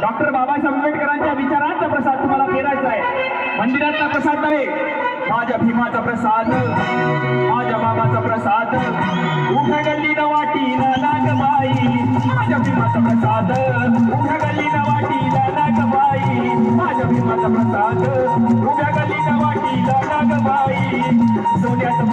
Doctor Babasaheb आंबेडकरांच्या विचारांचा प्रसाद तुम्हाला पेरायचा आहे. मंदिरातला प्रसाद नव्हे माझ्या भीमाचा प्रसाद माझ्या बाबाचा प्रसाद. उभ्या गल्ली नवाटी नागबाई माझ्या भीमाचा प्रसाद. उभ्या गल्ली नवाटी नागबाई माझ्या भीमाचा प्रसाद. उभ्या गल्ली नवाटी नागबाई सोन्याचा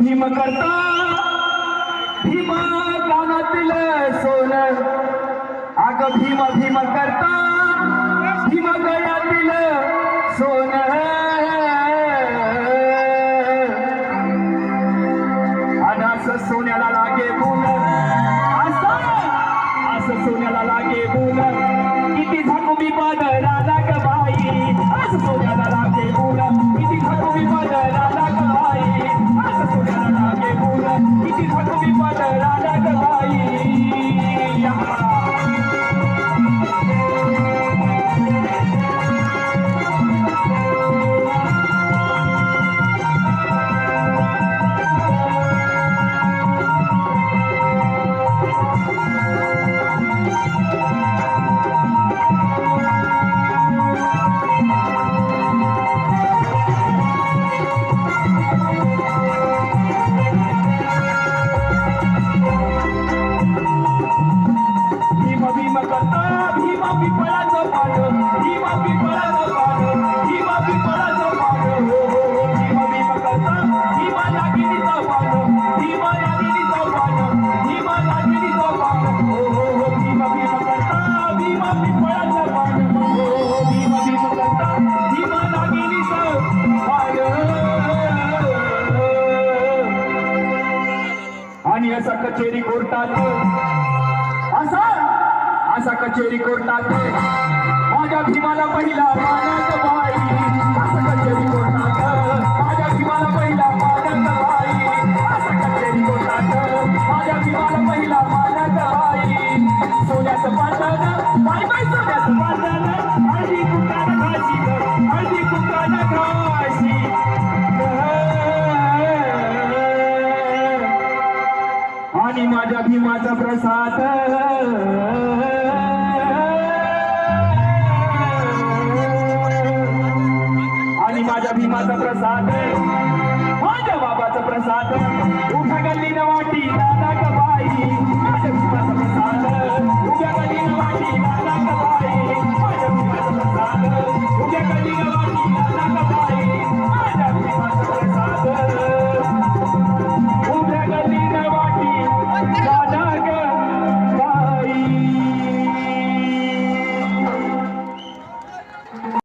भीम करता भीमा कानातील सोन. अग भीम भीम करता भीम गळ्यातील कचेरी कोर्टात असा असा कचेरी कोर्टात माझ्या भीमाला पहिला मानत बाई. माझा प्रसाद.